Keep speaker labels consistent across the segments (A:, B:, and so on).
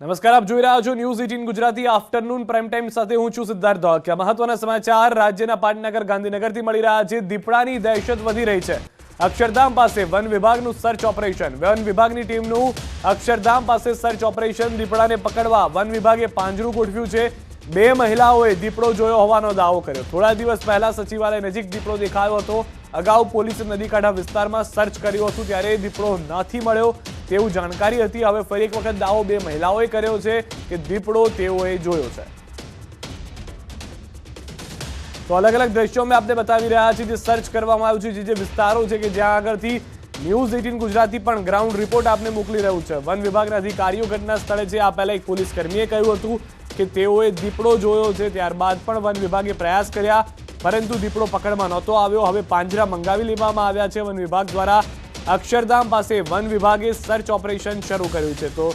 A: નમસ્કાર, આપ જોઈ રહ્યા છો news eighteen Gujarati afternoon prime time સાથે હું છું સિદ્ધાર્થ ધોળકિયા. મહત્વના સમાચાર રાજ્યના પાટનગર, ગાંધીનગરથી મળી રહ્યા છે. દીપડાની દહેશત વધી રહી છે. અક્ષરધામ પાસે વન વિભાગનું સર્ચ ઓપરેશન વન વિભાગની ટીમનું અક્ષરધામ પાસે સર્ચ ઓપરેશન દીપડાને પકડવા વન વિભાગે પાંજરું ગોઠવ્યું છે. બે મહિલાઓએ દીપડો જોયો હોવાનો દાવો કર્યો. થોડા દિવસ પહેલા સચિવાલય નજીક દીપડો દેખાયો હતો. અગાઉ પોલીસે નદીકાંઠા વિસ્તારમાં સર્ચ કર્યું હતું, ત્યારે દીપડો નથી મળ્યો. તેવું જાણકારી હતી. હવે ફરી એક વખત દાવો બે મહિલાઓએ કર્યો છે કે દીપડો તેઓએ જોયો છે. તો અલગ અલગ દ્રશ્યો મેં આપને બતાવી રહ્યા છીએ, જે સર્ચ કરવામાં આવ્યું છે, જે વિસ્તારો છે કે જ્યાં આગળથી ન્યૂઝ એટીન ગુજરાતી પણ ગ્રાઉન્ડ રિપોર્ટ આપને મોકલી રહ્યું છે. વન વિભાગના અધિકારીઓ ઘટના સ્થળે છે. આ પહેલા એક પોલીસ કર્મીએ કહ્યું હતું કે તેઓએ દીપડો જોયો છે, ત્યારબાદ પણ વન વિભાગે પ્રયાસ કર્યા, પરંતુ દીપડો પકડમાં નહોતો આવ્યો. હવે પાંજરા મંગાવી લેવામાં આવ્યા છે વન વિભાગ દ્વારા. અક્ષરધામ પાસે વન વિભાગે સર્ચ ઓપરેશન શરૂ કર્યું છે. તો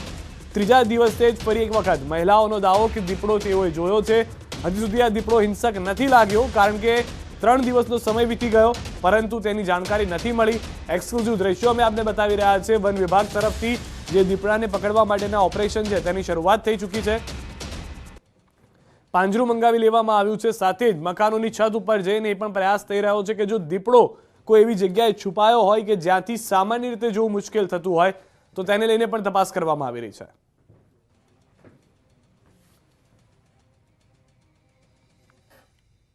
A: ત્રીજા દિવસે જ ફરી એક વખત મહિલાઓનો દાવો કે દીપડો તેઓએ જોયો છે. હજી સુધી આ દીપડો હિંસક નથી લાગ્યો, કારણ કે ત્રણ દિવસનો સમય વીતી ગયો, પરંતુ તેની જાણકારી નથી મળી. એક્સક્લુઝિવ દ્રશ્યો અમે આપને બતાવી રહ્યા છે. વન વિભાગ તરફથી જે દીપડાને પકડવા માટેના ઓપરેશન છે, તેની શરૂઆત થઈ ચૂકી છે. પાંજરું મંગાવી લેવામાં આવ્યું છે. સાથે જ મકાનોની છત ઉપર જઈને એ પણ પ્રયાસ થઈ રહ્યો છે કે જો દીપડો કોઈ એવી જગ્યાએ છુપાયો હોય કે જ્યાંથી સામાન્ય રીતે જોવું મુશ્કેલ થતું હોય, તો તેને લઈને પણ તપાસ કરવામાં આવી રહી છે.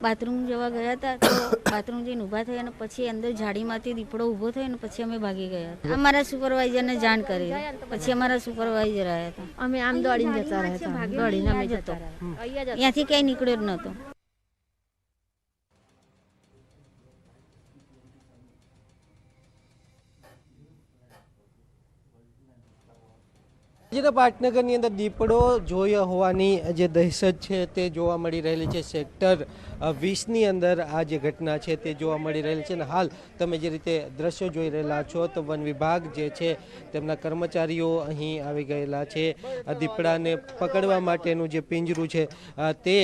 B: બાથરૂમ જવા ગયા હતા તો બાથરૂમ જઈને ઊભા થયા અને પછી અંદર ઝાડીમાંથી દીપડો ઊભો થયો અને પછી અમે ભાગી ગયા હતા. અમારા સુપરવાઇઝરને જાણ કરી પછી અમારા સુપરવાઇઝર આવ્યા હતા.
C: અમે આમ દોડીને જતા રહ્યા હતા. દોડીને અમે જતા રહ્યા.
B: ત્યાંથી ક્યાંય નીકળ્યો જ નહોતો.
D: રાજ્યના પાટનગરની અંદર દીપડો જોયો હોવાની જે દહેશત છે તે જોવા મળી રહેલી છે. સેક્ટર વીસની અંદર આ જે ઘટના છે તે જોવા મળી રહેલી છે અને હાલ તમે જે રીતે દ્રશ્યો જોઈ રહેલા છો તો વન વિભાગ જે છે તેમના કર્મચારીઓ અહીં આવી ગયેલા છે. દીપડાને પકડવા માટેનું જે પિંજરું છે તે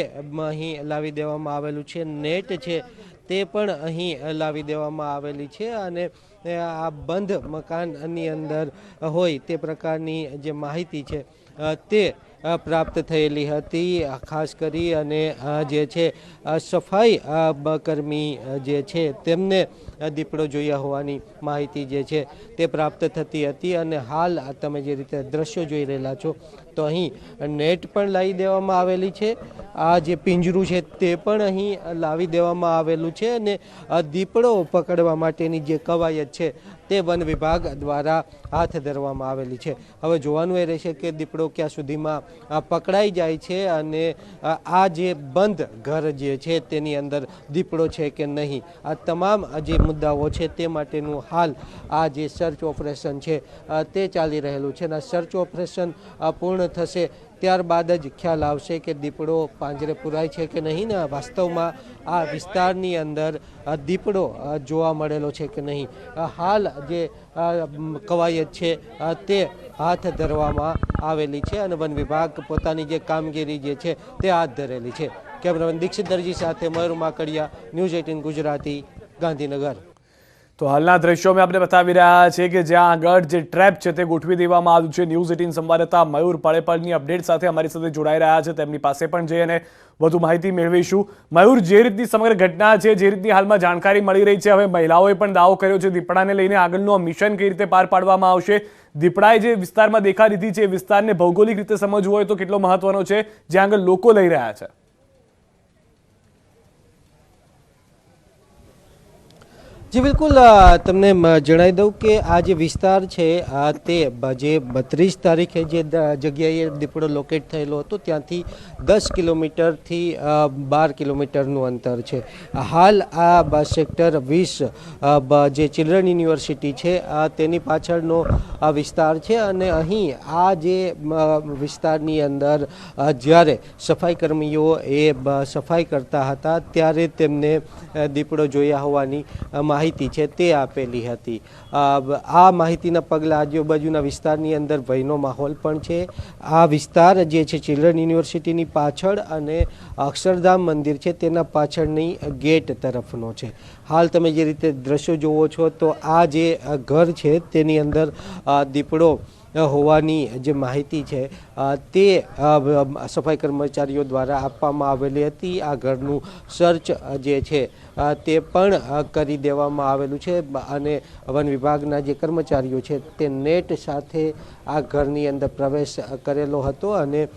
D: અહીં લાવી દેવામાં આવેલું છે. નેટ છે તે પણ અહીં લાવી દેવામાં આવેલી છે અને આ બંધ મકાનની અંદર હોય તે પ્રકારની જે માહિતી છે તે પ્રાપ્ત થયેલી હતી ખાસ કરી અને જે છે સફાઈ કર્મી જે છે, તેમને દીપડો જોયા હોવાની માહિતી જે છે, તે પ્રાપ્ત થતી હતી અને હાલ તમે જે રીતે દ્રશ્યો જોઈ રહેલા છો, તો અહીં નેટ પણ લાવી દેવામાં આવેલી છે. આ જે પિંજરું છે, તે પણ અહીં લાવી દેવામાં આવેલું છે અને દીપડો પકડવા માટેની જે કવાયત છે તે વન વિભાગ દ્વારા હાથ ધરવામાં આવેલી છે. હવે જોવાનું એ રહેશે કે દીપડો ક્યાં સુધીમાં પકડાઈ જાય છે અને આ જે બંધ ઘર જે છે તેની અંદર દીપડો છે કે નહીં? આ તમામ જે મુદ્દાઓ છે તે માટેનું હાલ આ જે સર્ચ ઓપરેશન છે તે ચાલી રહેલું છે અને સર્ચ ઓપરેશન પૂર્ણ થશે ત્યારબાદ જ ખ્યાલ આવશે કે દીપડો પાંજરે પુરાય છે કે નહીં ને વાસ્તવમાં આ વિસ્તારની અંદર દીપડો જોવા મળેલો છે કે નહીં. હાલ જે કવાયત છે તે હાથ ધરવામાં આવેલી છે અને વન વિભાગ પોતાની જે કામગીરી જે છે તે હાથ ધરેલી છે. કેમેરામેન દીક્ષિત દરજી સાથે મયુર માકડિયા, ન્યૂઝ એટીન ગુજરાતી, ગાંધીનગર.
A: તો હાલના દ્રશ્યોમાં આપણે બતાવી રહ્યા છે કે જ્યાં આગળ જે ટ્રેપ છે તે ગોઠવી દેવામાં આવ્યું છે. ન્યૂઝ એટીન સંવાદદાતા મયુર પળેપળની અપડેટ સાથે અમારી સાથે જોડાઈ રહ્યા છે. તેમની પાસે પણ જઈ અને વધુ માહિતી મેળવીશું. મયુર, જે રીતની સમગ્ર ઘટના છે, જે રીતની હાલમાં જાણકારી મળી રહી છે, હવે મહિલાઓએ પણ દાવો કર્યો છે. દીપડાને લઈને આગળનું મિશન કઈ રીતે પાર પાડવામાં આવશે? દીપડાએ જે વિસ્તારમાં દેખા દીધી છે, એ વિસ્તારને ભૌગોલિક રીતે સમજવું હોય તો કેટલો મહત્વનો છે? જ્યાં આગળ લોકો લઈ રહ્યા છે.
D: જી બિલકુલ તમને જણાવી દઉં કે આ જે વિસ્તાર છે તે જે બત્રીસ તારીખે જે જગ્યાએ દીપડો લોકેટ થયેલો હતો ત્યાંથી દસ કિલોમીટરથી બાર કિલોમીટરનું અંતર છે. હાલ આ સેક્ટર વીસ જે ચિલ્ડ્રન યુનિવર્સિટી છે તેની પાછળનો આ વિસ્તાર છે અને અહીં આ જે વિસ્તારની અંદર જ્યારે સફાઈ કર્મીઓ એ સફાઈ કરતા હતા ત્યારે તેમને દીપડો જોયા હોવાની અ, માહિતી છે તે આપેલી હતી. આ માહિતીના પગલે આજુબાજુના વિસ્તારની અંદર ભયનો માહોલ પણ છે. આ વિસ્તાર જે છે ચિલ્ડ્રન યુનિવર્સિટીની પાછળ અને અક્ષરધામ મંદિર છે તેના પાછળની ગેટ તરફનો છે. હાલ તમે જે રીતે દ્રશ્યો જુઓ છો તો આ જે ઘર છે તેની અંદર દીપડો હોવાની જે માહિતી છે તે સફાઈ કર્મચારીઓ દ્વારા આપવામાં આવેલી હતી. આ ઘરનું સર્ચ જે છે તે પણ કરી દેવામાં આવેલું છે. અને વન વિભાગના જે કર્મચારીઓ છે, તે નેટ સાથે આ ઘરની અંદર પ્રવેશ કરેલો હતો અને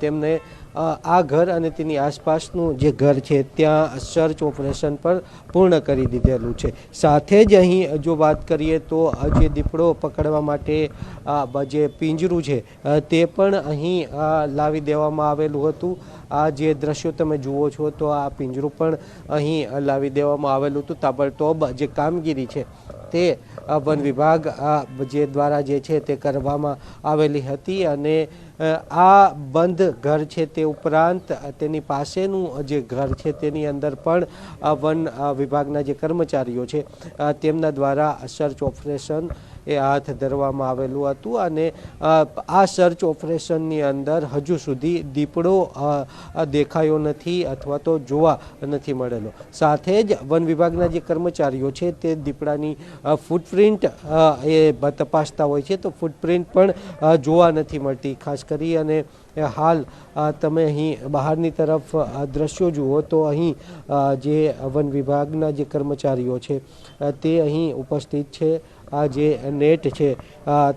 D: તેમને આ ઘર અને તેની આસપાસનું જે ઘર છે, ત્યાં સર્ચ ઓપરેશન પણ પૂર્ણ કરી દીધેલું છે. સાથે જ અહીં જો વાત કરીએ તો જે દીપડો પકડવા માટે જે પિંજરું છે તે પણ અહીં લાવી દેવામાં આવેલું હતું. આ જે દ્રશ્યો તમે જુઓ છો તો આ પિંજરું પણ અહીં લાવી દેવામાં આવેલું હતું. તાબડતોબ જે કામગીરી છે, તે વન વિભાગ જે દ્વારા જે છે તે કરવામાં આવેલી હતી અને આ બંધ ઘર છે તે ઉપરાંત તેની પાસેનું જે ઘર છે તેની અંદર પણ વન વિભાગના જે કર્મચારીઓ છે તેમના દ્વારા સર્ચ ઓપરેશન એ હાથ ધરવામાં આવેલું હતું અને આ સર્ચ ઓપરેશનની અંદર હજુ સુધી દીપડો દેખાયો નથી અથવા તો જોવા નથી મળેલો. સાથે જ વન વિભાગના જે કર્મચારીઓ છે તે દીપડાની ફૂટપ્રિન્ટ એ તપાસતા હોય છે તો ફૂટપ્રિન્ટ પણ જોવા નથી મળતી. ખાસ કરી અને હાલ તમે અહીં બહારની તરફ દ્રશ્યો જુઓ તો અહીં જે વન વિભાગના જે કર્મચારીઓ છે તે અહીં ઉપસ્થિત છે. આ જે નેટ છે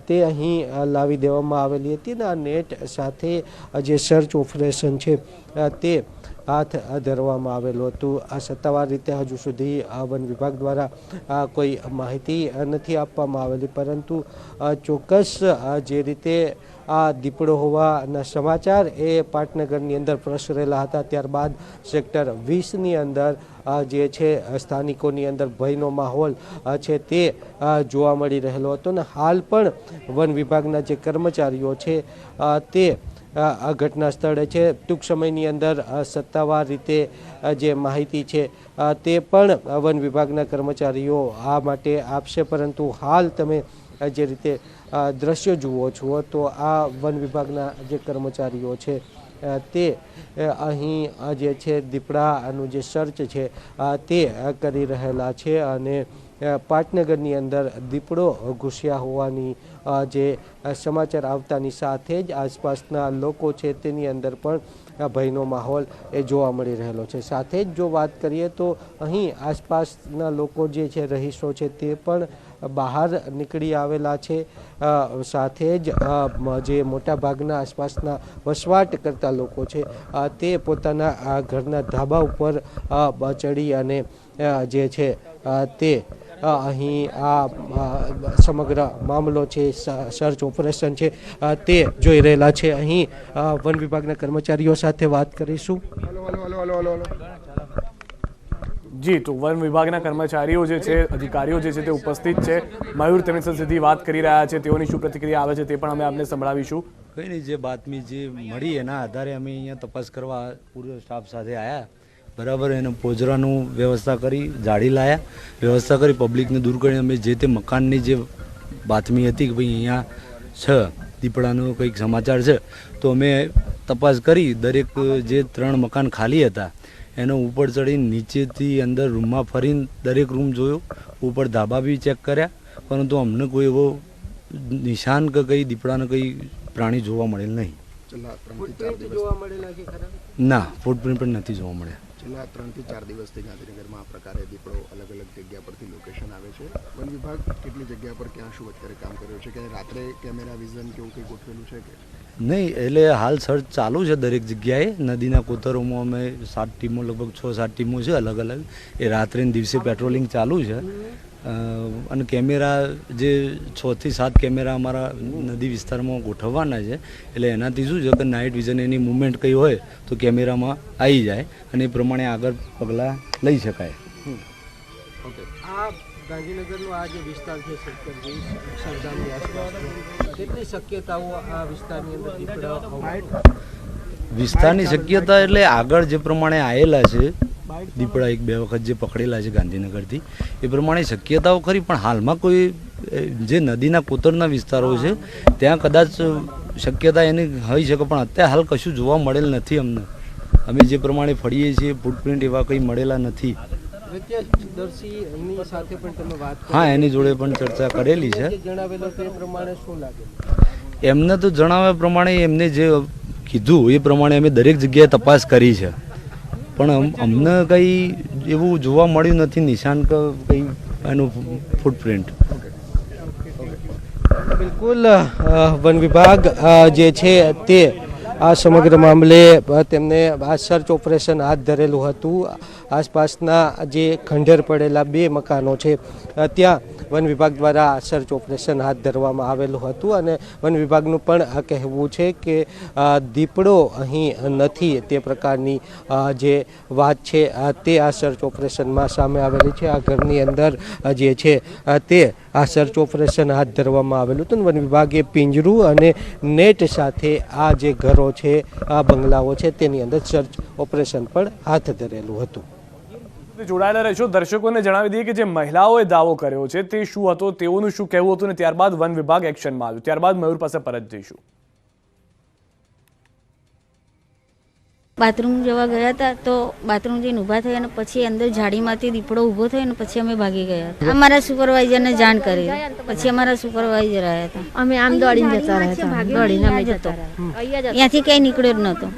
D: તે અહીં લાવી દેવામાં આવેલી હતી અને આ નેટ સાથે જે સર્ચ ઓપરેશન છે તે હાથ ધરવામાં આવેલું હતું. આ સત્તાવાર રીતે હજુ સુધી વન વિભાગ દ્વારા કોઈ માહિતી નથી આપવામાં આવેલી. પરંતુ ચોક્કસ જે રીતે આ દીપડો હોવાના સમાચાર એ પાટનગરની અંદર પ્રસરેલા હતા. ત્યારબાદ સેક્ટર વીસની અંદર જે છે, સ્થાનિકોની અંદર ભયનો માહોલ છે તે જોવા મળી રહેલો હતો. ને હાલ પણ વન વિભાગના જે કર્મચારીઓ છે તે આ ઘટના સ્થળે છે. ટૂંક સમયની અંદર સત્તાવાર રીતે જે માહિતી છે તે પણ વન વિભાગના કર્મચારીઓ આ માટે આપશે. પરંતુ હાલ તમે જે રીતે દ્રશ્યો જુઓ છો, તો આ વન વિભાગના જે કર્મચારીઓ છે તે અહીં જે છે, દીપડાનું જે સર્ચ છે તે કરી રહેલા છે અને પાટનગરની અંદર દીપડો ઘૂસ્યા હોવાની જે સમાચાર આવતાની સાથે જ આસપાસના લોકો છે તેની અંદર પણ ભયનો માહોલ એ જોવા મળી રહેલો છે. સાથે જ જો વાત કરીએ તો અહીં આસપાસના લોકો જે છે, રહીશો છે, તે પણ બહાર નીકળી આવેલા છે. સાથે જ જે મોટાભાગના આસપાસના વસવાટ કરતા લોકો છે તે પોતાના ઘરના ધાબા ઉપર ચડી અને જે છે તે અહીં આ સમગ્ર મામલો છે સર્ચ ઓપરેશન છે તે જોઈ રહેલા છે. અહીં વન વિભાગના કર્મચારીઓ સાથે વાત કરીશું.
A: જી તો વન વિભાગના કર્મચારીઓ જે છે અધિકારીઓ જે છે તે ઉપસ્થિત છે. મયુર તેમની સાથે સીધી વાત કરી રહ્યા છે તેઓની શું પ્રતિક્રિયા આવે છે તે પણ અમે આપને સંભળાવીશું.
E: કંઈ નહીં જે બાતમી જે મળી એના આધારે અમે અહીંયા તપાસ કરવા પૂરો સ્ટાફ સાથે આવ્યા બરાબર એને પોજરાનું વ્યવસ્થા કરી જાળી લાયા. વ્યવસ્થા કરી પબ્લિકને દૂર કરી. અમે જે તે મકાનની જે બાતમી હતી કે ભાઈ અહીંયા છે દીપડાનો કંઈક સમાચાર છે તો અમે તપાસ કરી. દરેક જે ત્રણ મકાન ખાલી હતા એનો ઉપર ચડી નીચેથી અંદર રૂમમાં ફરીને દરેક રૂમ જોયો. ઉપર ધાબા બી ચેક કર્યા પરંતુ અમને કોઈ એવો નિશાન કે કંઈ દીપડાનો કંઈ પ્રાણી જોવા મળેલ નહીં. ના ફૂટપ્રિન્ટ પણ નથી જોવા મળ્યા.
F: છેલ્લા ત્રણથી ચાર દિવસથી ગાંધીનગરમાં આ પ્રકારે દીપડો અલગ અલગ જગ્યા પરથી લોકેશન આવે છે. વન વિભાગ કેટલી જગ્યા પર ક્યાં શું અત્યારે કામ કર્યું છે કે રાત્રે કેમેરા વિઝન કે એવું કંઈ ગોઠવેલું છે કે?
E: નહીં એટલે હાલ સર્ચ ચાલુ છે દરેક જગ્યાએ. નદીના કોતરોમાં અમે સાત ટીમો લગભગ છ સાત ટીમો છે અલગ અલગ. એ રાત્રે દિવસે પેટ્રોલિંગ ચાલુ છે. અને કેમેરા જે છથી સાત કેમેરા અમારા નદી વિસ્તારમાં ગોઠવવાના છે એટલે એનાથી શું છે કે નાઇટ વિઝન એની મુવમેન્ટ કંઈ હોય તો કેમેરામાં આવી જાય અને એ પ્રમાણે આગળ પગલાં લઈ શકાય.
D: આ ગાંધીનગરનો આ જે વિસ્તાર છે આસપાસનો કેટલી શક્યતાઓ આ વિસ્તારની અંદર દીપડા
E: વિસ્તારની શક્યતા એટલે આગળ જે પ્રમાણે આવેલા છે દીપડા એક બે વખત જે પકડેલા છે ગાંધીનગરથી એ પ્રમાણે શક્યતાઓ ખરી પણ હાલમાં કોઈ જે નદીના કોતરના વિસ્તારો છે ત્યાં કદાચ શક્યતા એની હોઈ શકે પણ અત્યારે હાલ કશું જોવા મળેલ નથી અમને. અમે જે પ્રમાણે ફરીએ છીએ ફૂટપ્રિન્ટ એવા કંઈ મળેલા નથી. હા એની જોડે પણ ચર્ચા કરેલી છે. એમને તો જણાવ્યા પ્રમાણે એમને જે કીધું એ પ્રમાણે અમે દરેક જગ્યાએ તપાસ કરી છે. પણ અમને કંઈ એવું જોવા મળ્યું નથી, નિશાન કે કંઈ એનું ફૂટપ્રિન્ટ
D: બિલકુલ વન વિભાગ જે છે તે આ સમગ્ર મામલે તેમને આ સર્ચ ઓપરેશન હાથ ધરેલું હતું. આસપાસના જે ખંડેર પડેલા બે મકાનો છે, ત્યાં વન વિભાગ દ્વારા સર્ચ ઓપરેશન હાથ ધરવામાં આવેલું હતું અને વન વિભાગનું પણ કહેવું છે કે દીપડો અહીં નથી તે પ્રકારની જે વાત છે તે આ સર્ચ ઓપરેશનમાં સામે આવેલી છે. આ ઘરની અંદર જે છે તે આ સર્ચ ઓપરેશન હાથ ધરવામાં આવેલું હતું વન વિભાગે પિંજરું અને નેટ સાથે આ જે ઘરો છે, આ બંગલાઓ છે, તેની અંદર સર્ચ ઓપરેશન પણ હાથ ધરેલું હતું.
A: જોડાયેલા રહેશો. દર્શકોને જણાવી દઈએ કે જે મહિલાઓએ દાવો કર્યો છે તે શું હતો તેઓનું શું કહેવું હતું અને ત્યારબાદ વન વિભાગ એક્શનમાં આવ્યું. ત્યારબાદ મયુર પાસે પરત જઈશું.
B: બાથરૂમ જવા ગયા હતા તો બાથરૂમ જઈને ઊભા થયા અને પછી અંદર ઝાડીમાંથી દીપડો ઊભો થયો અને પછી અમે ભાગી ગયા હતા. અમારા સુપરવાઇઝરને જાણ કરી. પછી અમારા સુપરવાઇઝર આવ્યા હતા.
C: અમે આમ દોડીને જતા રહ્યા દોડીને અમે જતો. અહીંયાથી
B: ત્યાંથી ક્યાંય નીકળ્યો જ નહોતો.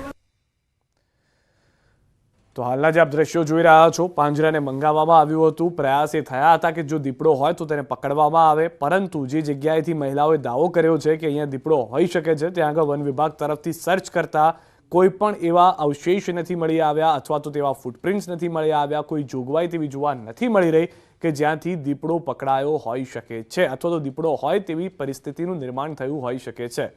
A: તો હાલના જે આપ દ્રશ્યો જોઈ રહ્યા છો, પાંજરાને મંગાવવામાં આવ્યું હતું. પ્રયાસ એ થયા હતા કે જો દીપડો હોય તો તેને પકડવામાં આવે. પરંતુ જે જગ્યાએથી મહિલાઓએ દાવો કર્યો છે કે અહીંયા દીપડો હોઈ શકે છે, ત્યાં આગળ વન વિભાગ તરફથી સર્ચ કરતા કોઈ પણ એવા અવશેષ નથી મળી આવ્યા અથવા તો તેવા ફૂટપ્રિન્ટ્સ નથી મળી આવ્યા, કોઈ જોગવાઈ તેવી જોવા નથી મળી રહી કે જ્યાંથી દીપડો પકડાયો હોઈ શકે છે અથવા તો દીપડો હોય તેવી પરિસ્થિતિનું નિર્માણ થયું હોઈ શકે છે.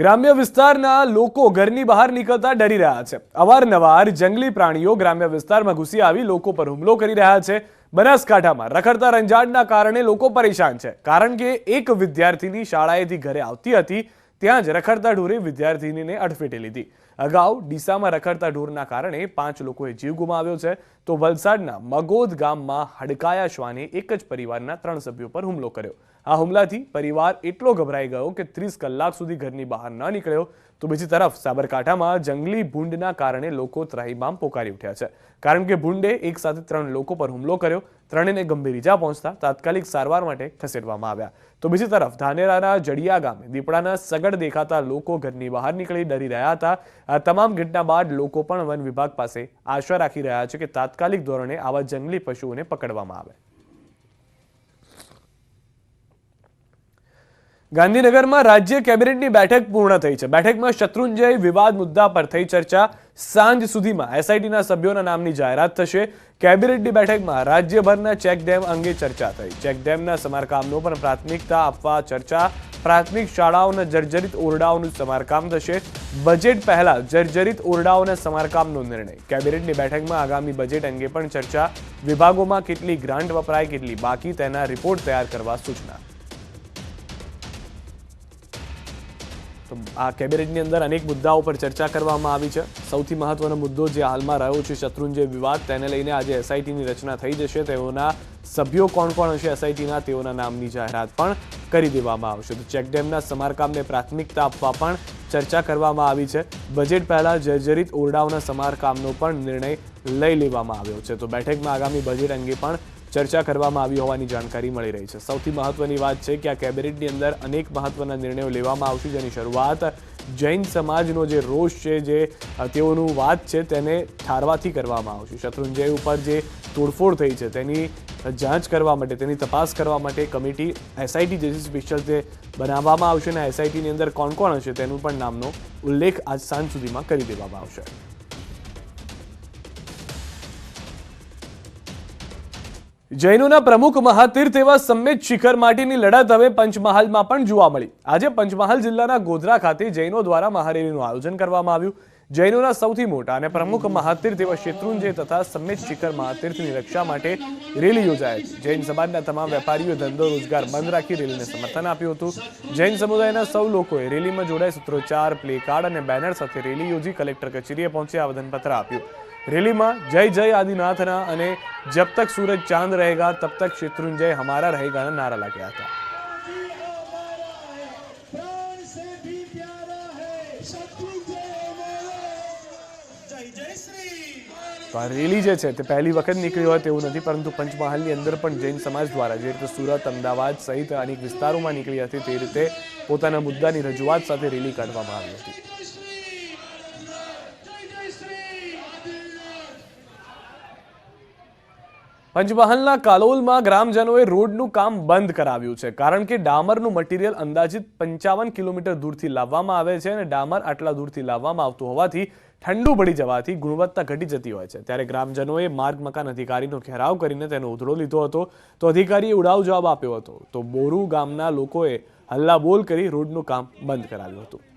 A: ગ્રામ્ય વિસ્તારના લોકો ઘરની બહાર નીકળતા ડરી રહ્યા છે. અવારનવાર જંગલી પ્રાણીઓ ગ્રામ્ય વિસ્તારમાં ઘૂસી આવી લોકો પર હુમલો કરી રહ્યા છે. બનાસકાંઠામાં રખડતા રંજાડના કારણે લોકો પરેશાન છે. કારણ કે એક વિદ્યાર્થીની શાળાએથી ઘરે આવતી હતી, ત્યાં જ રખડતા ઢોરે વિદ્યાર્થીનીને અડફેટે લીધી. અગાઉ ડીસામાં રખડતા ઢોરના કારણે પાંચ લોકોએ જીવ ગુમાવ્યો છે. તો વલસાડના મગોદ ગામમાં હડકાયા શ્વાને એક જ પરિવારના ત્રણ સભ્યો પર હુમલો કર્યો. આ હુમલાથી પરિવાર એટલો ગભરાઈ ગયો કે ત્રીસ કલાક સુધી ઘરની બહાર ન નીકળ્યો. તો બીજી તરફ સાબરકાંઠામાં જંગલી ભૂંડના કારણે લોકો ત્રાહીમામ પોકારી ઉઠ્યા છે. કારણ કે ભૂંડે એક સાથે ત્રણ લોકો પર હુમલો કર્યો. ત્રણેયને ગંભીર ઈજા પહોંચતા તાત્કાલિક સારવાર માટે ખસેડવામાં આવ્યા. તો બીજી તરફ ધાનેરાના જડિયા ગામે દીપડાના સગડ દેખાતા લોકો ઘરની બહાર નીકળી ડરી રહ્યા હતા. આ તમામ ઘટના બાદ લોકો પણ વન વિભાગ પાસે આશા રાખી રહ્યા છે કે તાત્કાલિક ધોરણે આવા જંગલી પશુઓને પકડવામાં આવે. ગાંધીનગરમાં રાજ્ય કેબિનેટની બેઠક પૂર્ણ થઈ છે. બેઠકમાં શત્રુંજય વિવાદ મુદ્દા પર થઈ ચર્ચા. સાંજ સુધીમાં એસઆઈટીના સભ્યોના નામની જાહેરાત થશે. કેબિનેટની બેઠકમાં રાજ્યભરના ચેકડેમ અંગે ચર્ચા થઈ. ચેકડેમના સમારકામનો પણ પ્રાથમિકતા આપવા ચર્ચા. પ્રાથમિક શાળાઓના જર્જરિત ઓરડાઓનું સમારકામ થશે. બજેટ પહેલા જર્જરિત ઓરડાઓના સમારકામનો નિર્ણય. કેબિનેટની બેઠકમાં આગામી બજેટ અંગે પણ ચર્ચા. વિભાગોમાં કેટલી ગ્રાન્ટ વપરાય, કેટલી બાકી તેના રિપોર્ટ તૈયાર કરવા સૂચના. તો આ કેબિનેટની અંદર અનેક મુદ્દાઓ પર ચર્ચા કરવામાં આવી છે. સૌથી મહત્વનો મુદ્દો જે હાલમાં રહ્યો છે શત્રુંજય વિવાદ, તેને લઈને આજે એસઆઈટીની રચના થઈ જશે. તેઓના સભ્યો કોણ કોણ હશે એસઆઈટીના તેઓના નામની જાહેરાત પણ કરી દેવામાં આવશે. તો ચેકડેમના સમારકામને પ્રાથમિકતા આપવા પણ ચર્ચા કરવામાં આવી છે. બજેટ પહેલાં જર્જરિત ઓરડાઓના સમારકામનો પણ નિર્ણય લઈ લેવામાં આવ્યો છે. તો બેઠકમાં આગામી બજેટ અંગે પણ ચર્ચા કરવામાં આવી હોવાની જાણકારી મળી રહી છે. સૌથી મહત્વની વાત છે કે આ કેબિનેટની અંદર અનેક મહત્વના નિર્ણયો લેવામાં આવશે, જેની શરૂઆત જૈન સમાજનો જે રોષ છે, જે તેઓનું વાત છે, તેને ઠારવાથી કરવામાં આવશે. શત્રુંજય ઉપર જે તોડફોડ થઈ છે, તેની જાંચ કરવા માટે, તેની તપાસ કરવા માટે કમિટી એસઆઈટી જે સ્પેશિયલ તે બનાવવામાં આવશે અને એસઆઈટીની અંદર કોણ કોણ હશે તેનું પણ નામનો ઉલ્લેખ આજ સાંજ સુધીમાં કરી દેવામાં આવશે. જૈનોના પ્રમુખ મહાતીર્થ એવા સમ્મેત શિખર માટેની લડત હવે પંચમહાલમાં પણ જોવા મળી. આજે પંચમહાલ જિલ્લાના ગોધરા ખાતે જૈનો દ્વારા મહારેલીનું આયોજન કરવામાં આવ્યું. જૈનોના સૌથી મોટા અને પ્રમુખ મહાતીર્થ એવા શેત્રુંજય તથા સમ્મેત શિખર મહાતીર્થની રક્ષા માટે રેલી હતી જૈન સમાજના તમામ વેપારીઓ ધંધો, રોજગાર બંધ રાખી રેલીને સમર્થન આપ્યું હતું. જૈન સમુદાયના સૌ લોકોએ રેલીમાં જોડાય સૂત્રોચ્ચાર, પ્લે કાર્ડ અને બેનર સાથે રેલી યોજી કલેક્ટર કચેરીએ પહોંચી આવેદનપત્ર આપ્યું. રેલીમાં જય જય આદિનાથના અને જબ તક સૂરજ ચાંદ રહેગા, તબ તક શત્રુંજય હમારા રહેગાના નારા લાગ્યા હતા. તો આ રેલી જે છે તે પહેલી વખત નીકળી હોય તેવું નથી, પરંતુ પંચમહાલની અંદર પણ જૈન સમાજ દ્વારા જે રીતે સુરત, અમદાવાદ સહિત અનેક વિસ્તારોમાં નીકળી હતી, તે રીતે પોતાના મુદ્દાની રજૂઆત સાથે રેલી કાઢવામાં આવી હતી. પંચમહાલના કાલોલમાં ગ્રામજનોએ રોડનું કામ બંધ કરાવ્યું છે. કારણ કે ડામરનું મટીરિયલ અંદાજિત પંચાવન કિલોમીટર દૂરથી લાવવામાં આવે છે અને ડામર આટલા દૂરથી લાવવામાં આવતું હોવાથી ઠંડુ પડી જવાથી ગુણવત્તા ઘટી જતી હોય છે. ત્યારે ગ્રામજનોએ માર્ગ મકાન અધિકારીનો ઘેરાવ કરીને તેનો ઉધડો લીધો હતો. તો અધિકારીએ ઉડાવ જવાબ આપ્યો હતો. તો બોરુ ગામના લોકોએ હલ્લાબોલ કરી રોડનું કામ બંધ કરાવ્યું હતું.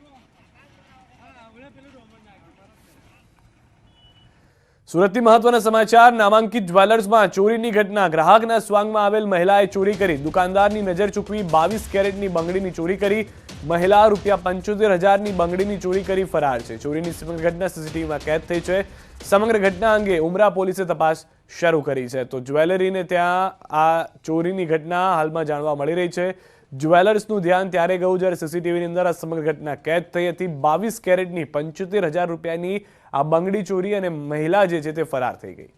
A: સુરતથી મહત્વના સમાચાર, નામાંકિત જ્વેલર્સમાં ચોરીની ઘટના. ગ્રાહકના સ્વાંગમાં આવેલ મહિલાએ ચોરી કરી. દુકાનદારની નજર ચૂકવી બાવીસ કેરેટની બંગડીની ચોરી કરી. મહિલા રૂપિયા પંચોતેર હજારની બંગડીની ચોરી કરી ફરાર છે. ચોરીની સમગ્ર ઘટના સીસીટીવીમાં કેદ થઈ છે. સમગ્ર ઘટના અંગે ઉમરા પોલીસે તપાસ શરૂ કરી છે. તો જ્વેલરીને ત્યાં આ ચોરીની ઘટના હાલમાં જાણવા મળી રહી છે. જ્વેલર્સનું ધ્યાન ત્યારે ગયું જ્યારે સીસીટીવીની અંદર. આ સમગ્ર ઘટના કેદ થઈ હતી. બાવીસ કેરેટની પંચોતેર હજાર રૂપિયાની આ બંગડી ચોરી અને મહિલા જે છે તે ફરાર થઈ ગઈ.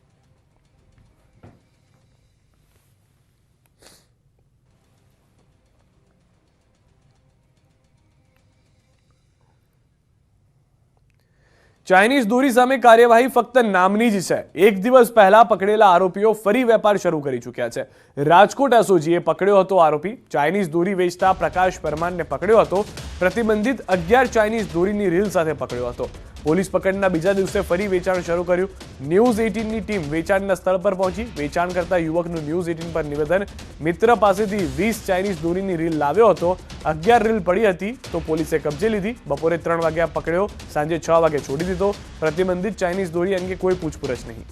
A: ચાઇનીઝ દોરી સામે કાર્યવાહી ફક્ત નામની જ છે. એક દિવસ પહેલા પકડેલા આરોપીઓ ફરી વેપાર શરૂ કરી ચૂક્યા છે. રાજકોટ એસઓજીએ પકડ્યો હતો આરોપી. ચાઇનીઝ દોરી વેચતા પ્રકાશ પરમારને પકડ્યો હતો. પ્રતિબંધિત અગિયાર ચાઇનીઝ દોરીની રીલ સાથે પકડ્યો હતો. પોલીસ પકડના બીજા દિવસે ફરી વેચાણ શરૂ કર્યું. ન્યૂઝ એટીનની ટીમ વેચાણના સ્થળ પર પહોંચી. વેચાણ કરતા યુવકનું ન્યૂઝ એટીન પર નિવેદન. મિત્ર પાસેથી વીસ ચાઇનીઝ દોરીની રીલ લાવ્યો હતો. અગિયાર રીલ પડી હતી તો પોલીસે કબજે લીધી. બપોરે ત્રણ વાગ્યા પકડ્યો. સાંજે છ વાગે છોડી દીધો. પ્રતિબંધિત ચાઇનીઝ દોરી અંગે કોઈ પૂછપરછ નહીં.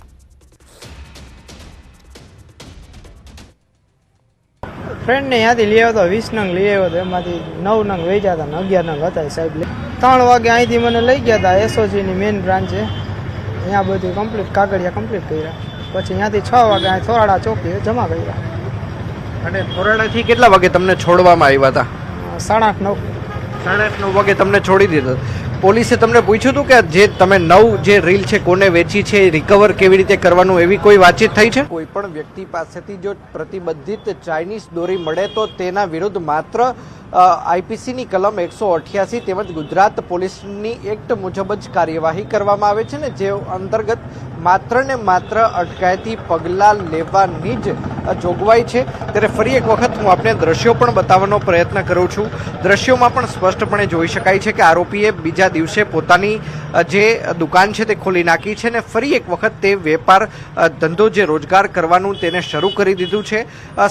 G: ફ્રેન્ડને ત્યાંથી લઈ આવ્યો હતો વીસ નંગ લઈ આવ્યો હતો એમાંથી નવ નંગ વેચ્યા હતા ને અગિયાર નંગ હતા એ સાહેબ લે. ત્રણ વાગે અહીંથી મને લઈ ગયા હતા એસઓજીની મેઇન બ્રાન્ચ છે અહીંયા બધું કમ્પ્લીટ કાગળિયા કમ્પ્લીટ કર્યા. પછી ત્યાંથી છ વાગે અહીં થોરાડા ચોકી જમા કર્યા.
H: અને થોરાડાથી કેટલા વાગે તમને છોડવામાં આવ્યા હતા
G: સાડા આઠ નવ.
H: સાડા આઠ નવ વાગે તમને છોડી દીધો. પોલીસે તમને પૂછ્યું હતું કે જે તમે નવ જે રીલ છે કોને વેચી છે રિકવર કેવી રીતે કરવાનું એવી કોઈ વાતચીત થઈ છે? કોઈ પણ વ્યક્તિ પાસેથી જો પ્રતિબંધિત ચાઇનીઝ દોરી મળે તો તેના વિરુદ્ધ માત્ર આઈપીસીની કલમ એકસો અઠ્યાસી તેમજ ગુજરાત પોલીસની એક્ટ મુજબ જ કાર્યવાહી કરવામાં આવે છે ને જે અંતર્ગત માત્ર ને માત્ર અટકાયતી પગલાં લેવાની જ જોગવાઈ છે. ત્યારે ફરી એક વખત હું આપને દ્રશ્યો પણ બતાવવાનો પ્રયત્ન કરું છું. દ્રશ્યોમાં પણ સ્પષ્ટપણે જોઈ શકાય છે કે આરોપીએ બીજા દિવસે પોતાની જે દુકાન છે તે ખોલી નાખી છે ને ફરી એક વખત તે વેપાર ધંધો જે રોજગાર કરવાનું તેને શરૂ કરી દીધું છે.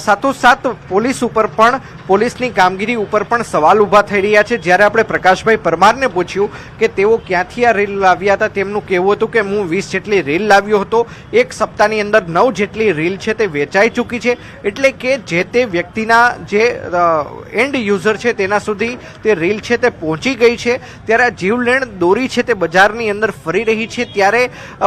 H: સાથોસાથ પોલીસ ઉપર પણ પોલીસની કામગીરી ઉપર પણ સવાલ ઊભા થઈ રહ્યા છે. જ્યારે આપણે પ્રકાશભાઈ પરમારને પૂછ્યું કે તેઓ ક્યાંથી આ રીલ લાવ્યા હતા, તેમનું કહેવું હતું કે હું વીસ જેટલી રીલ લાવ્યો હતો. એક સપ્તાહની અંદર નવ જેટલી રીલ છે તે વેચાઈ ચૂકી છે. એટલે કે જે તે વ્યક્તિના જે એન્ડ યુઝર છે તેના સુધી તે રીલ છે તે પહોંચી ગઈ છે. ત્યારે આ જીવલેણ દોરી છે તે બજારની અંદર ફરી રહી છે. ત્યારે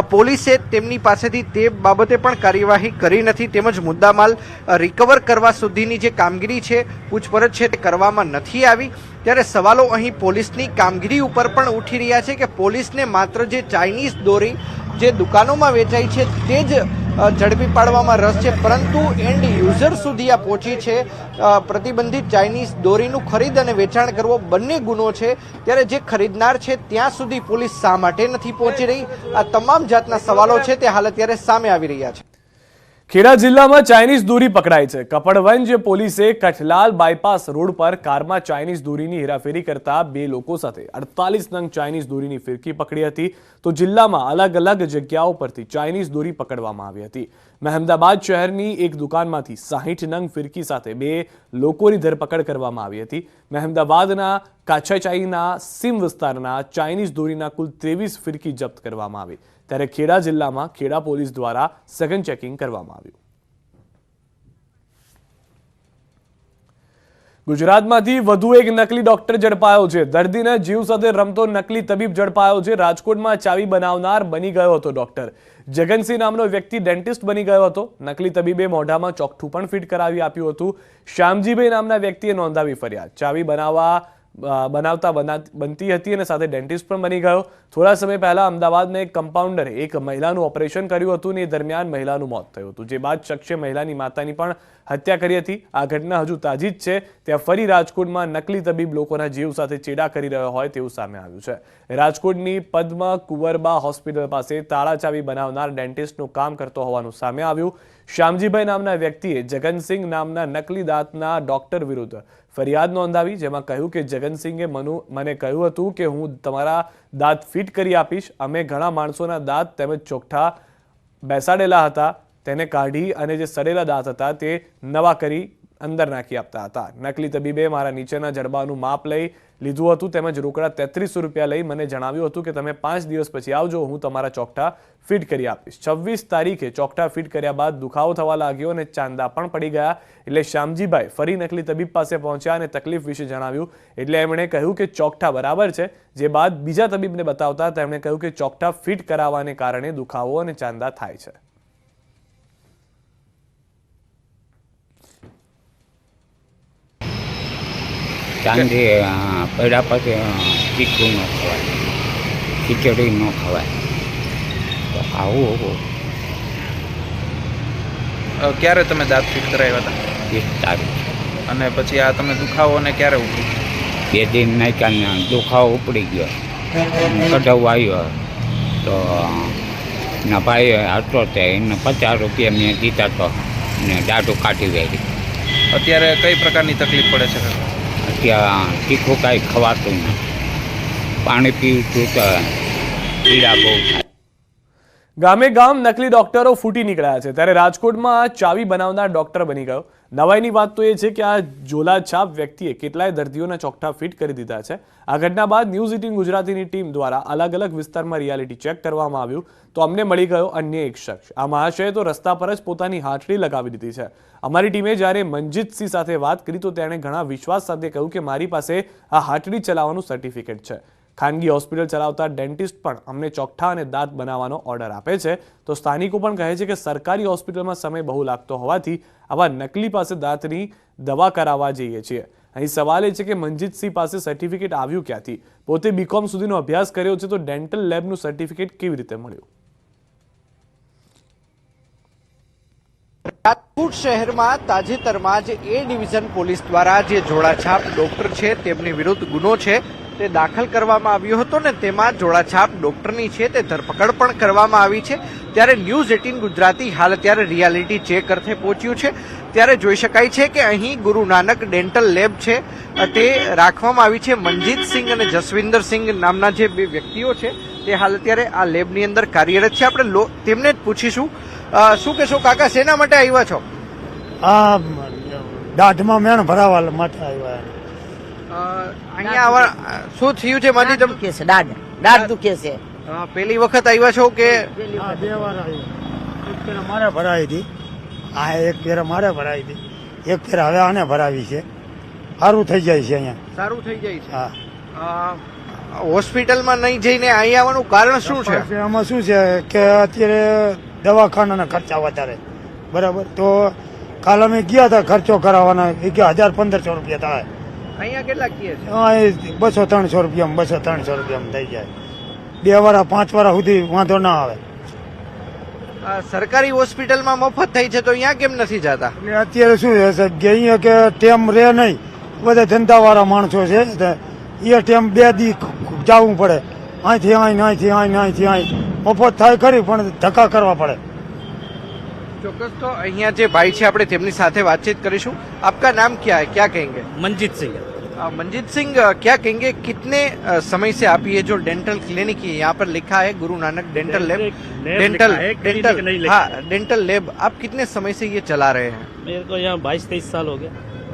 H: પોલીસે તેમની પાસેથી તે બાબતે પણ કાર્યવાહી કરી નથી. તેમજ મુદ્દામાલ રિકવર કરવા સુધીની જે કામગીરી છે, પૂછપરછ છે તે કરવામાં નથી આવી, ત્યારે સવાલો અહીં પોલીસની કામગીરી ઉપર પણ ઉઠી રહ્યા છે કે પોલીસને માત્ર જે ચાઇનીઝ દોરી જે દુકાનોમાં વેચાય છે તે જ ઝડપી પાડવામાં રસ છે. પરંતુ એન્ડ યુઝર સુધી આ પહોંચી છે પ્રતિબંધિત ચાઇનીઝ દોરીનું ખરીદ અને વેચાણ કરવો બંને ગુનો છે. ત્યારે જે ખરીદનાર છે ત્યાં સુધી પોલીસ શા માટે નથી પહોંચી રહી? આ તમામ જાતના સવાલો છે તે હાલ અત્યારે સામે આવી રહ્યા છે.
A: ખેડા જિલ્લામાં ચાઇનીઝ દોરી પકડાઈ છે. કપડવંજ પોલીસે કઠલાલ બાયપાસ રોડ પર કારમાં ચાઇનીઝ દોરીની હેરાફેરી કરતા બે લોકો સાથે અડતાલીસ નંગ ચાઇનીઝ દોરીની ફિરકી પકડી હતી. તો જિલ્લામાં અલગ અલગ જગ્યાઓ પરથી ચાઇનીઝ દોરી પકડવામાં આવી હતી. મહેમદાબાદ શહેરની એક દુકાનમાંથી સાહીઠ નંગ ફિરકી સાથે બે લોકોની ધરપકડ કરવામાં આવી હતી. મહેમદાબાદના કાછાચાઈના સીમ વિસ્તારના ચાઇનીઝ દોરીના કુલ ત્રેવીસ ફિરકી જપ્ત કરવામાં આવી. ત્યારે ખેડા જિલ્લામાં ખેડા પોલીસ દ્વારા સઘન ચેકિંગ કરવામાં આવ્યું. ગુજરાતમાંથી વધુ એક નકલી ડોક્ટર ઝડપાયો છે. દર્દીના જીવ સાથે રમતો નકલી તબીબ ઝડપાયો છે. રાજકોટમાં ચાવી બનાવનાર બની ગયો હતો ડોક્ટર જગનસિંહ નામનો વ્યક્તિ ડેન્ટિસ્ટ બની ગયો હતો. નકલી તબીબે મોઢામાં ચોકઠું પણ ફિટ કરાવી આપ્યું હતું. શ્યામજીભાઈ નામના વ્યક્તિએ નોંધાવી ફરિયાદ. ચાવી બનાવવા બનાવતા બનતી હતી અને સાથે ડેન્ટિસ્ટ પણ બની ગયો. થોડા સમય પહેલા અમદાવાદમાં એક કમ્પાઉન્ડરે એક મહિલાનું ઓપરેશન કર્યું હતું અને એ દરમિયાન મહિલાનું મોત થયું હતું. જે બાદ શખ્સે મહિલાની માતાની પણ હત્યા કરી હતી. આ ઘટના હજુ તાજી જ છે. ત્યાં ફરી રાજકોટમાં નકલી તબીબ લોકોના જીવ સાથે ચેડા કરી રહ્યો હોય તેવું સામે આવ્યું છે. રાજકોટની પદ્મ કુંવરબા હોસ્પિટલ પાસે તાળાચાવી બનાવનાર ડેન્ટિસ્ટનું કામ કરતો હોવાનું સામે આવ્યું. શ્યામજીભાઈ નામના વ્યક્તિએ જગનસિંહ નામના નકલી દાંતના ડોક્ટર વિરુદ્ધ ફરિયાદ નોંધાવી જેમાં કહ્યું કે જગનસિંહે મનુ મને કહ્યું હતું કે હું તમારા દાંત ફિટ કરી આપીશ. અમે ઘણા માણસોના દાંત તેમજ ચોખ્ઠા બેસાડેલા હતા. તેને કાઢી અને જે સડેલા દાંત હતા તે નવા કરી અંદર નાખી આપતા હતા. નકલી તબીબે મારા નીચેના જડબાનું માપ લઈ લીધું હતું તેમજ રોકડા તેત્રીસો રૂપિયા લઈ મને જણાવ્યું હતું કે તમે પાંચ દિવસ પછી આવજો, હું તમારા ચોકઠા ફિટ કરી આપીશ. છવ્વીસ તારીખે ચોકઠા ફિટ કર્યા બાદ દુખાવો થવા લાગ્યો અને ચાંદા પણ પડી ગયા. એટલે શ્યામજીભાઈ ફરી નકલી તબીબ પાસે પહોંચ્યા અને તકલીફ વિશે જણાવ્યું. એટલે એમણે કહ્યું કે ચોકઠા બરાબર છે. જે બાદ બીજા તબીબને બતાવતા તેમણે કહ્યું કે ચોકઠા ફિટ કરાવવાને કારણે દુખાવો અને ચાંદા થાય છે.
I: ચાંદી પડ્યા પછી તીખું ન ખવાય ખીચડી ન ખવાય. તો આવું
J: હોવું. ક્યારે તમે દાંત ફિટ કરાવ્યા હતા?
I: વીસ તારીખ.
J: અને પછી આ તમે દુખાવો ને ક્યારે ઉપડી?
I: બે દિન નાખ્યા ને દુખાવો ઉપડી ગયો. કઢાવ આવ્યો. તો ના ભાઈ હતો તે એને પચાસ રૂપિયા મેં દીધા તો ને દાઢું કાઢી વેરી
J: અત્યારે કઈ પ્રકારની તકલીફ પડે છે?
I: ત્યાં તીખું કાંઈ ખવાતું નથી. પાણી પીવું છું તો પીડા બહુ થાય.
A: ગામે ગામ નકલી ડોક્ટરો ફૂટી નીકળ્યા છે. ત્યારે રાજકોટમાં આ ચાવી બનાવનાર ડોક્ટર બની ગયો. નવાઈની વાત તો એ છે કે આ ઝોલાછાપ વ્યક્તિએ કેટલાય દર્દીઓના ચોકઠા ફિટ કરી દીધા છે. આ ઘટના બાદ ન્યૂઝ એટીન ગુજરાતીની ટીમ દ્વારા અલગ અલગ વિસ્તારમાં રિયાલિટી ચેક કરવામાં આવ્યું. તો અમને મળી ગયો અન્ય એક શખ્સ. આ મહાશયે તો રસ્તા પર જ પોતાની હાથડી લગાવી દીધી છે. અમારી ટીમે જ્યારે મનજીતસિંહ સાથે વાત કરી તો તેણે ઘણા વિશ્વાસ સાથે કહ્યું કે મારી પાસે આ હાથડી ચલાવવાનું સર્ટિફિકેટ છે. ખાનગી હોસ્પિટલ ચલાવતા ડેન્ટિસ્ટ પણ અમને ચોકઠા અને દાંત બનાવવાનો ઓર્ડર આપે છે. તો સ્થાનિકો પણ કહે છે કે સરકારી હોસ્પિટલમાં સમય બહુ લાગતો હોવાથી આવા નકલી પાસે દાંતની દવા કરાવવા જઈએ છીએ. અહીં સવાલ એ છે કે મનજીતસિંહ પાસે સર્ટિફિકેટ આવ્યું ક્યાંથી? પોતે બીકોમ સુધીનો અભ્યાસ કર્યો છે તો ડેન્ટલ લેબનું સર્ટિફિકેટ કેવી રીતે મળ્યું?
H: રાજકોટ શહેરમાં તાજેતરમાં જ એ ડિવિઝન પોલીસ દ્વારા જે જોડાછાપ ડોક્ટર છે તેમની વિરુદ્ધ ગુનો છે. તે દાખલ કરવામાં આવ્યો હતો ને તેમાં જોડાછાપ ડોક્ટરની છે તે ધરપકડ પણ કરવામાં આવી છે. ત્યારે ન્યૂઝ એટીન ગુજરાતી હાલ અત્યારે રિયાલિટી ચેક અર્થે પહોંચ્યું છે. ત્યારે જોઈ શકાય છે કે અહીં ગુરુ નાનક ડેન્ટલ લેબ છે તે રાખવામાં આવી છે. મનજીત સિંહ અને જસવિંદર સિંઘ નામના જે બે વ્યક્તિઓ છે તે હાલ અત્યારે આ લેબની અંદર કાર્યરત છે. આપણે તેમને જ પૂછીશું. શું કહેશો કાકા શેના માટે આવ્યા છો?
K: દાઢમાં મેણ ભરાવા માટે આવ્યા.
H: અહીંયા આવા શું થયું છે માજી તમે?
C: કે છે દાઢ દાઢ દુખે છે.
H: પેલી પહેલી વખત આવ્યા છો કે?
K: હા બે વાર આવ્યું એક ફેરા મારે ભરાવી હતી. આ એક ફેરા મારે ભરાવી હતી. એક ફેરા હવે આને ભરાવી છે. સારું થઈ જાય છે અહીંયા.
H: સારું થઈ જાય છે.
K: હા.
H: અ, હોસ્પિટલમાં નહીં જઈને અહીં આવવાનું કારણ શું છે?
K: પછી આમાં શું છે કે અત્યારે દવાખાનાના ખર્ચા વધારે. બરાબર? તો કાલ અમે ગયા હતા ખર્ચો કરાવવાના. એ કે હજાર પંદરસો રૂપિયા થાય.
H: અહીંયા કેટલા કીએ છે?
K: હા એ બસો ત્રણસો રૂપિયામાં બસો ત્રણસો રૂપિયામાં થઈ જાય. બે વાળા પાંચ વાળા સુધી વાંધો ના આવે.
H: સરકારી હોસ્પિટલમાં મફત થઈ છે તો અહીંયા કેમ નથી જતા?
K: એટલે અત્યારે શું છે સાહેબ કે અહીંયા કે ટેમ રહે નહીં. બધા ધંધાવાળા માણસો છે. એ ટેમ બે દી જવું પડે. અહીંથી અહીં અહીંથી અહીં અહીંથી અહીં મફત થાય ખરી પણ ધક્કા કરવા પડે.
H: ચોક્કસ તો અહીંયા જે ભાઈ છે આપણે તેમની સાથે વાતચીત કરીશું આપકા નામ क्या है क्या कहेंगे
L: मंजीत सिंह
H: अ, मंजीत सिंह अ, क्या कहेंगे कितने अ, समय से आप ये जो डेंटल क्लिनिक है यहाँ पर लिखा है Guru Nanak dental lab dental dental हाँ डेंटल लेब आप कितने समय से ये चला रहे हैं
L: मेरे को यहाँ बाईस तेईस साल हो गया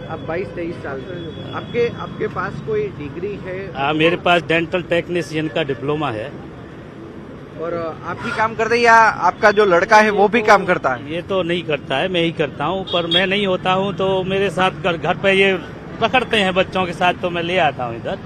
H: आप 22 तेईस साल से आपके आपके पास कोई डिग्री है
L: हाँ मेरे पास डेंटल टेक्नीशियन का डिप्लोमा है
H: और आप ही काम करते हैं या आपका जो लड़का है वो भी काम करता है?
L: ये तो नहीं करता है मैं ही करता हूँ पर मैं नहीं होता हूँ तो मेरे साथ घर घर पे ये पकड़ते हैं बच्चों के साथ तो मैं ले आता हूँ इधर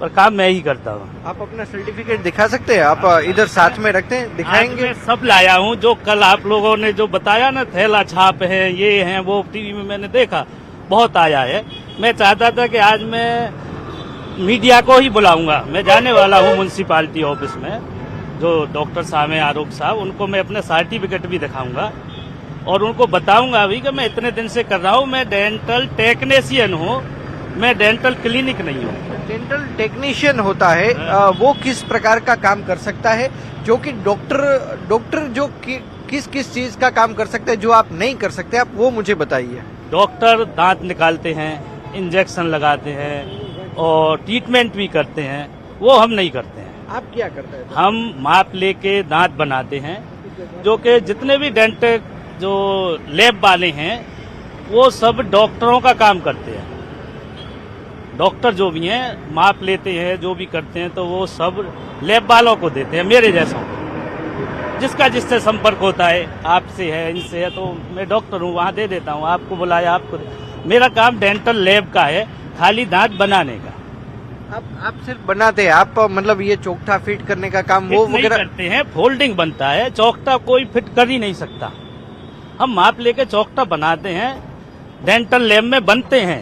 L: पर काम मैं ही करता हूँ।
H: आप अपना सर्टिफिकेट दिखा सकते हैं? आप इधर साथ में रखते हैं? दिखाएँगे?
L: मैं सब लाया हूँ जो कल आप लोगों ने जो बताया ना थैला छाप है ये है वो टीवी में मैंने देखा बहुत आया है। मैं चाहता था कि आज मैं मीडिया को ही बुलाऊँगा मैं जाने वाला हूँ म्यूनसिपालिटी ऑफ़िस में। जो डॉक्टर साहब हैं आरोप साहब उनको मैं अपने सर्टिफिकेट भी दिखाऊँगा और उनको बताऊँगा भी कि मैं इतने दिन से कर रहा हूँ मैं डेंटल टेक्नीशियन हूँ मैं डेंटल क्लिनिक नहीं हूँ।
H: डेंटल टेक्नीशियन होता है अ, वो किस प्रकार का काम कर सकता है जो कि डॉक्टर डॉक्टर जो कि, किस किस चीज़ का काम कर सकते हैं जो आप नहीं कर सकते आप वो मुझे बताइए।
L: डॉक्टर दांत निकालते हैं इंजेक्शन लगाते हैं और ट्रीटमेंट भी करते हैं वो हम नहीं करते हैं।
H: आप क्या करते हैं?
L: हम माप लेके दांत बनाते हैं, जो कि जितने भी डेंट, जो लैब वाले हैं, वो सब डॉक्टरों का काम करते हैं। डॉक्टर जो भी हैं, माप लेते हैं, जो भी करते हैं तो वो सब लैब वालों को देते हैं, मेरे जैसा। जिसका जिससे संपर्क होता है, आपसे है, इनसे है तो मैं डॉक्टर हूँ, वहाँ दे देता हूँ, आपको बुलाया, आपको मेरा काम डेंटल लैब का है, खाली दांत बनाने का।
H: आप आप सिर्फ़ बनाते हैं आप मतलब ये चौकटा फिट करने का काम वो वगैरह
L: करते हैं फोल्डिंग बनता है चौकटा कोई फिट कर ही नहीं सकता। हम माप लेके चौकटा बनाते हैं डेंटल लैब में बनते हैं।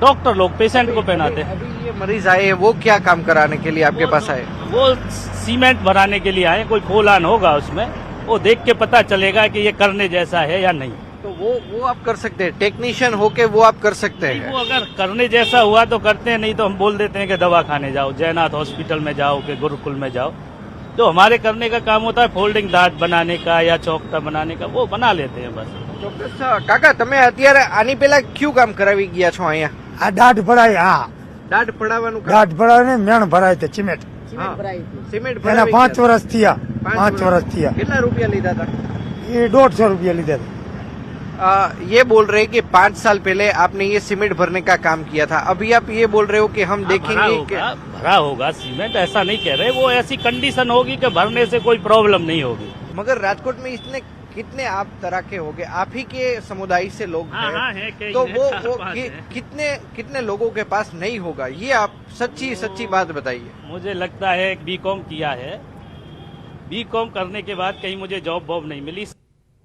L: डॉक्टर लोग पेशेंट को पहनाते हैं।
H: अभी ये मरीज़ आए हैं वो क्या काम कराने के लिए आपके पास आए?
L: वो सीमेंट भराने के लिए आए कोई फोलान होगा उसमें। वो देख के पता चलेगा कि ये करने जैसा है या नहीं।
H: तो वो वो आप कर सकते हैं टेक्नीशियन होके वो आप कर सकते हैं
L: वो अगर करने जैसा हुआ तो करते हैं नहीं तो हम बोल देते हैं कि दवा खाने जाओ जयनाथ हॉस्पिटल में जाओ कि गुरुकुल में जाओ जो हमारे करने का काम होता है फोल्डिंग दांत बनाने का या चौकटा बनाने का वो बना लेते हैं बस
H: ચોક્કસ કાકા તમે અત્યારે આની પહેલા કયું કામ કરાવી ગયા છો અહીંયા
K: આ દાઢ ભરાય હા
H: દાઢ પડાવવાનું કામ
K: દાઢ ભરાય ને મેણ ભરાય તે સિમેન્ટ
H: હા. સિમેન્ટ
K: એના
H: ભરાવી
K: પાંચ
H: ગયા.
K: વર્ષ થયા
H: પાંચ
K: પાંચ
H: વર્ષ.
K: વર્ષ થયા
H: કેટલા રૂપિયા લીધા હતા
K: એ દોઢસો રૂપિયા લીધા હતા
H: आ, ये बोल रहे हैं कि पाँच साल पहले आपने ये सीमेंट भरने का काम किया था। अभी आप ये बोल रहे हो कि हम देखेंगे कि
L: होगा भरा होगा सीमेंट ऐसा नहीं कह रहे वो ऐसी कंडीशन होगी कि भरने से कोई प्रॉब्लम नहीं होगी।
H: मगर राजकोट में इसने कितने आप तरह के हो गए आप ही के समुदाय से लोग
L: हाँ, हाँ,
H: हैं
L: हैं, कई
H: तो वो वो कि,
L: हैं।
H: कितने कितने लोगों के पास नहीं होगा ये आप सच्ची सच्ची बात बताइए।
L: मुझे लगता है बी कॉम किया है। बी कॉम करने के बाद कहीं मुझे जॉब वॉब नहीं मिली।